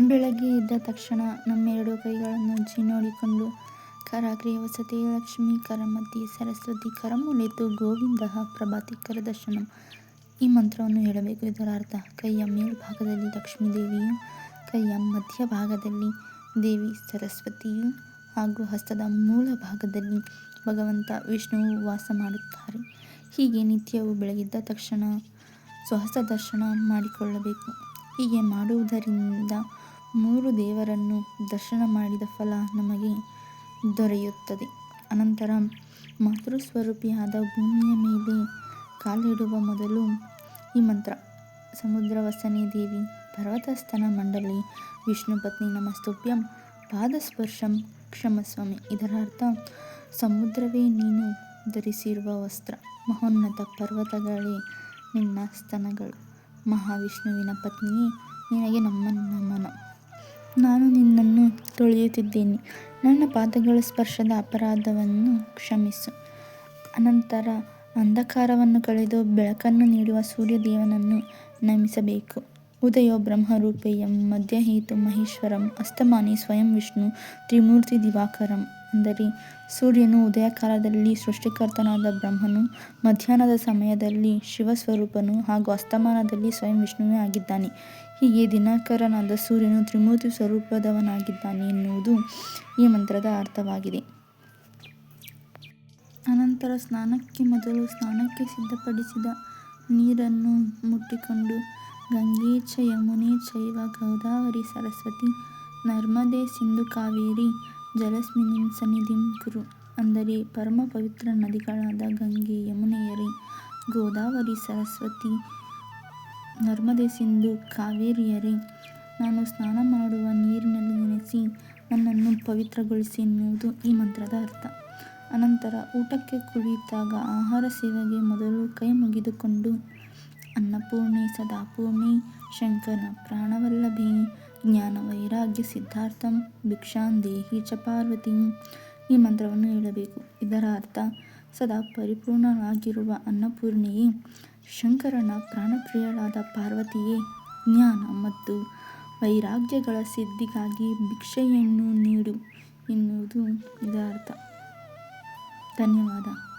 ಬೆಳಗ್ಗೆ ಎದ್ದ ತಕ್ಷಣ ನಮ್ಮೆರಡು ಕೈಗಳನ್ನು ಉಜ್ಜಿ ನೋಡಿಕೊಂಡು, ಕರಾಗ್ರಿ ವಸತಿ ಲಕ್ಷ್ಮೀ ಕರಮತಿ ಸರಸ್ವತಿ ಕರಮುಲೆತು ಗೋವಿಂದ ಪ್ರಭಾತಿ ಕರದರ್ಶನಂ. ಈ ಮಂತ್ರವನ್ನು ಹೇಳಬೇಕು ಇದರ ಅರ್ಥ, ಕೈಯ ಮೇಲ್ಭಾಗದಲ್ಲಿ ಲಕ್ಷ್ಮೀ ದೇವಿಯು ಕೈಯ ಮಧ್ಯಭಾಗದಲ್ಲಿ ದೇವಿ ಸರಸ್ವತಿಯು ಹಾಗೂ ಹಸ್ತದ ಮೂಲ ಭಾಗದಲ್ಲಿ ಭಗವಂತ ವಿಷ್ಣುವು ವಾಸ ಮಾಡುತ್ತಾರೆ. ಹೀಗೆ ನಿತ್ಯವೂ ಬೆಳಗಿದ್ದ ತಕ್ಷಣ ಸ್ವಹಸ್ತ ದರ್ಶನ ಮಾಡಿಕೊಳ್ಳಬೇಕು. ಹೀಗೆ ಮಾಡುವುದರಿಂದ ಮೂರು ದೇವರನ್ನು ದರ್ಶನ ಮಾಡಿದ ಫಲ ನಮಗೆ ದೊರೆಯುತ್ತದೆ. ಅನಂತರ ಮಾತೃಸ್ವರೂಪಿಯಾದ ಭೂಮಿಯ ಮೇಲೆ ಕಾಲಿಡುವ ಮೊದಲು ಈ ಮಂತ್ರ ಸಮುದ್ರ ವಸನಿ ದೇವಿ, ಪರ್ವತಸ್ಥನ ಮಂಡಲಿ ವಿಷ್ಣು ಪತ್ನಿ ನಮಸ್ತುಭ್ಯಂ, ಪಾದಸ್ಪರ್ಶಂ ಕ್ಷಮಸ್ವಾಮಿ. ಇದರ ಅರ್ಥ ಸಮುದ್ರವೇ ನೀನು ಧರಿಸಿರುವ ವಸ್ತ್ರ, ಮಹೋನ್ನತ ಪರ್ವತಗಳೇ ನಿನ್ನ ಸ್ತನಗಳು. ಮಹಾವಿಷ್ಣುವಿನ ಪತ್ನಿಯೇ, ನಿನಗೆ ನಮ್ಮ ನಮನ. ನಾನು ನಿನ್ನನ್ನು ತೊಳೆಯುತ್ತಿದ್ದೇನೆ. ನನ್ನ ಪಾದಗಳ ಸ್ಪರ್ಶದ ಅಪರಾಧವನ್ನು ಕ್ಷಮಿಸು. ಅನಂತರ ಅಂಧಕಾರವನ್ನು ಕಳೆದು ಬೆಳಕನ್ನು ನೀಡುವ ಸೂರ್ಯದೇವನನ್ನು ನಮಿಸಬೇಕು. ಉದಯೋ ಬ್ರಹ್ಮರೂಪೇಯಂ ಮಧ್ಯಹೇತು ಮಹೇಶ್ವರಂ ಅಸ್ತಮಾನಿ ಸ್ವಯಂ ವಿಷ್ಣು ತ್ರಿಮೂರ್ತಿ ದಿವಾಕರಂ ಅಂದರೆ ಸೂರ್ಯನು ಉದಯಕಾಲದಲ್ಲಿ ಸೃಷ್ಟಿಕರ್ತನಾದ ಬ್ರಹ್ಮನು, ಮಧ್ಯಾಹ್ನದ ಸಮಯದಲ್ಲಿ ಶಿವಸ್ವರೂಪನು ಹಾಗೂ ಅಸ್ತಮಾನದಲ್ಲಿ ಸ್ವಯಂ ವಿಷ್ಣುವೇ ಆಗಿದ್ದಾನೆ. ಹೀಗೆ ದಿನಕರನಾದ ಸೂರ್ಯನು ತ್ರಿಮೂರ್ತಿ ಸ್ವರೂಪದವನಾಗಿದ್ದಾನೆ ಎನ್ನುವುದು ಈ ಮಂತ್ರದ ಅರ್ಥವಾಗಿದೆ. ಅನಂತರ ಸ್ನಾನಕ್ಕೆ ಮೊದಲು ಸ್ನಾನಕ್ಕೆ ಸಿದ್ಧಪಡಿಸಿದ ನೀರನ್ನು ಮುಟ್ಟಿಕೊಂಡು ಗಂಗೆ ಚ ಯಮುನೆ ಚೈವ ಗೋದಾವರಿ ಸರಸ್ವತಿ ನರ್ಮದೆ ಸಿಂಧು ಕಾವೇರಿ ಜಲಸ್ಮಿನಿಂ ಸನ್ನಿಧಿಂ ಕುರು ಅಂದರೆ ಪರಮ ಪವಿತ್ರ ನದಿಗಳಾದ ಗಂಗೆ, ಯಮುನೆಯರೇ, ಗೋದಾವರಿ ಸರಸ್ವತಿ, ನರ್ಮದೆ ಸಿಂಧು ಕಾವೇರಿಯರೇ. ನಾನು ಸ್ನಾನ ಮಾಡುವ ನೀರಿನಲ್ಲಿ ನೆನೆಸಿ ನನ್ನನ್ನು ಪವಿತ್ರಗೊಳಿಸಿ ಎನ್ನುವುದು ಈ ಮಂತ್ರದ ಅರ್ಥ. ಅನಂತರ ಊಟಕ್ಕೆ ಕುಳಿತಾಗ ಆಹಾರ ಸೇವೆಗೆ ಮೊದಲು ಕೈ ಮುಗಿದುಕೊಂಡು ಅನ್ನಪೂರ್ಣೆ, ಸದಾಪೂರ್ಣಿ ಶಂಕರ ಪ್ರಾಣವಲ್ಲಭಿ ಜ್ಞಾನ ವೈರಾಗ್ಯ ಸಿದ್ಧಾರ್ಥಂ ಭಿಕ್ಷಾನ್ ದೇಹಿ ಚ ಪಾರ್ವತಿ ಈ ಮಂತ್ರವನ್ನು ಹೇಳಬೇಕು. ಇದರ ಅರ್ಥ ಸದಾ ಪರಿಪೂರ್ಣನಾಗಿರುವ ಅನ್ನಪೂರ್ಣೆಯೇ ಶಂಕರನ ಪ್ರಾಣಪ್ರಿಯಳಾದ ಪಾರ್ವತಿಯೇ ಜ್ಞಾನ ಮತ್ತು ವೈರಾಗ್ಯಗಳ ಸಿದ್ಧಿಗಾಗಿ ಭಿಕ್ಷೆಯನ್ನು ನೀಡು ಎನ್ನುವುದು ಇದರ ಅರ್ಥ ಧನ್ಯವಾದ.